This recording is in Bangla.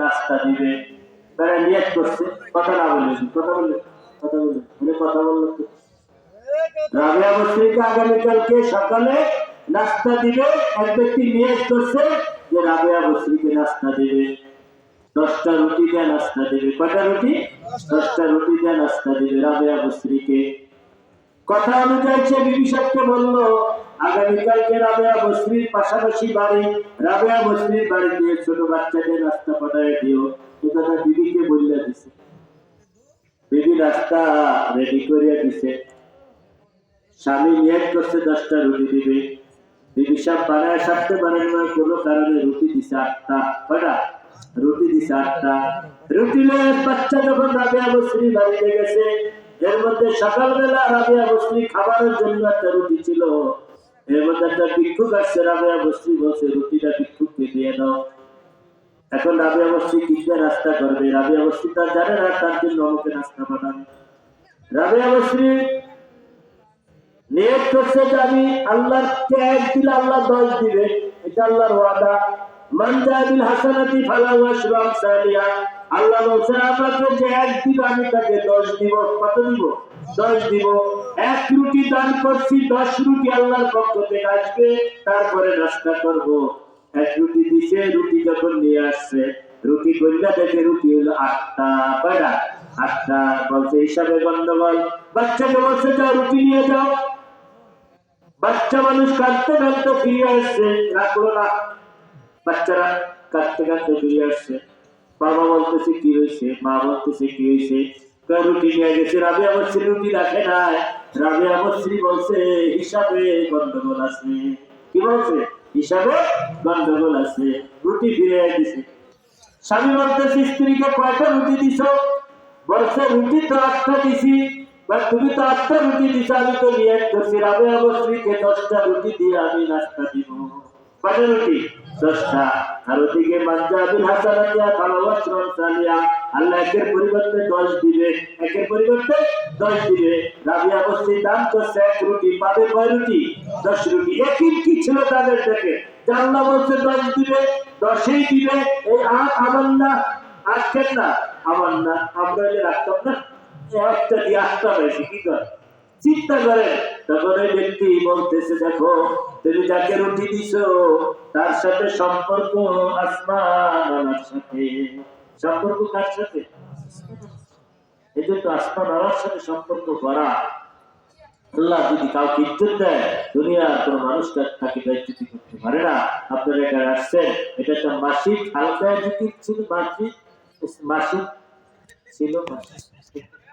নাস্তা দিবে। তারা নিয়ত করছে, কথা না বলে কথা বলে কথা বলে বলে কথা বলল। রাবিয়া বস্ত্রীকে আগামীকালকে সকালে নাস্তা দিবে। এক ব্যক্তি নিয়ত করছে যে রাবিয়া বস্ত্রীকে নাস্তা দিবে। দশটা রুটি দিয়ে নাস্তা দেবে। কটা রুটি? দশটা রুটি দিয়ে নাস্তা দেবে রাবেয়া বস্ত্রীকে কথা অনুযায়ী সে বিবিসাবকে বলল, আগামীকালকে রাবেয়া বস্ত্রীর পাশাপাশি বাড়ি, রাবেয়া বস্ত্রীর বাড়ি দিয়ে ছোট বাচ্চাদের নাস্তা পাঠায় দিও। এ কথা বিবিকে বললে দিছে। বিবি নাস্তা রেডি করিয়া দিছে। স্বামী নিয়ত করছে দশটা রুটি দিবে। বিবি সাহেব বানায় সারতে পারেন না, কোনো কারণে রুটি দিছে আটটা। কয়টা? রুটি দিছে আটটা। রুটি বাচ্চা যখন রাবিয়া বস্ত্রী বাড়িতে গেছে এর মধ্যে সকালবেলা রাবিয়া বস্ত্রী খাবারের জন্য একটা রুটি ছিল। এর মধ্যে একটা ভিক্ষুক আসছে, রাবিয়া বস্ত্রী বলছে, রুটিটা ভিক্ষুককে দিয়ে দাও। এখন রাবিয়া বস্ত্রী কিসে নাস্তা করবে? রাবিয়া বস্ত্রী তার জানে না, তার জন্য আমাকে নাস্তা পাঠাবে রাবিয়া বস্ত্রী নিয়ত করছে যে আমি আল্লাহকে এক দিলে আল্লাহ দশ দিবে। এটা আল্লাহর ওয়াদা। মান জাবিল হাসানাতি ফালাহু আশরু আমসালিহা আল্লাহ বলছে আমাকে যে এক দিব আমি তাকে দশ দিব কত দিব? দশ দিব। এক রুটি দান করছি, দশ রুটি আল্লাহর পক্ষ থেকে আসবে, তারপরে নাস্তা করব। এক রুটি দিছে, রুটি যখন নিয়ে আসছে, রুটি কইলা দেখে রুটি হলো আটটা কয়টা আটটা বলছে, হিসাবে গন্ডগোল। বাচ্চাকে বলছে, যাও রুটি নিয়ে যাও। বাচ্চা মানুষ কাঁদতে কাঁদতে ফিরে আসছে, রাখল না। বাচ্চারা কাঁদতে কাঁদতে ফিরে আসছে। বাবা বলতেছে, কি হয়েছে? মা বলতেছে, কি হয়েছে? রুটি নিয়ে গেছে? রাবে আমার শ্রী রুটি রাখে না রাবে আমার শ্রী বলছে, হিসাবে গন্ডগোল আছে। কি বলছে? হিসাবে গন্ডগোল আছে। রুটি ফিরে দিছে। স্বামী বলতেছে, স্ত্রীকে কয়টা রুটি দিছ? বলছে, রুটি তো আটটা দিছি। তুমি তো আটটা রুটি দিছো, আমি তো নিয়ে করছি রাবে আমার স্ত্রীকে দশটা রুটি দিয়ে আমি নাস্তা দিব। কয়টা রুটি? দশটা। আর ওদিকে মাঞ্জাবিল হাসানাতিয়া ভালোবাসন সালিয়া আল্লাহ একের পরিবর্তে দশ দিবে। একের পরিবর্তে দশ দিবে। রাবিয়া বস্তি দান করছে এক রুটি, পাবে কয় রুটি? দশ রুটি। একই কি ছিল তাদের থেকে আল্লাহ বলছে দশ দিবে, দশই দিবে। এই আ- আমার না আজকের না? আমার না আমরা রাখতাম না? একটা দিয়ে পাইছি কি কর চিন্তা করে। তখন ওই ব্যক্তি বলতেছে, দেখো, তুমি যাকে রুটি দিছো, তার সাথে সম্পর্ক আসমান সাথে। সম্পর্ক কার সাথে? এই জন্য আসমান আলার সাথে সম্পর্ক করা। আল্লাহ যদি কাউকে ইজ্জত দেয়, দুনিয়ার কোন মানুষ তাকে ইজ্জতি করতে পারে না। আপনারা এটা আসছেন, এটা একটা মাসিক হালকা জিকির ছিল মাসিক মাসিক ছিল মাসিক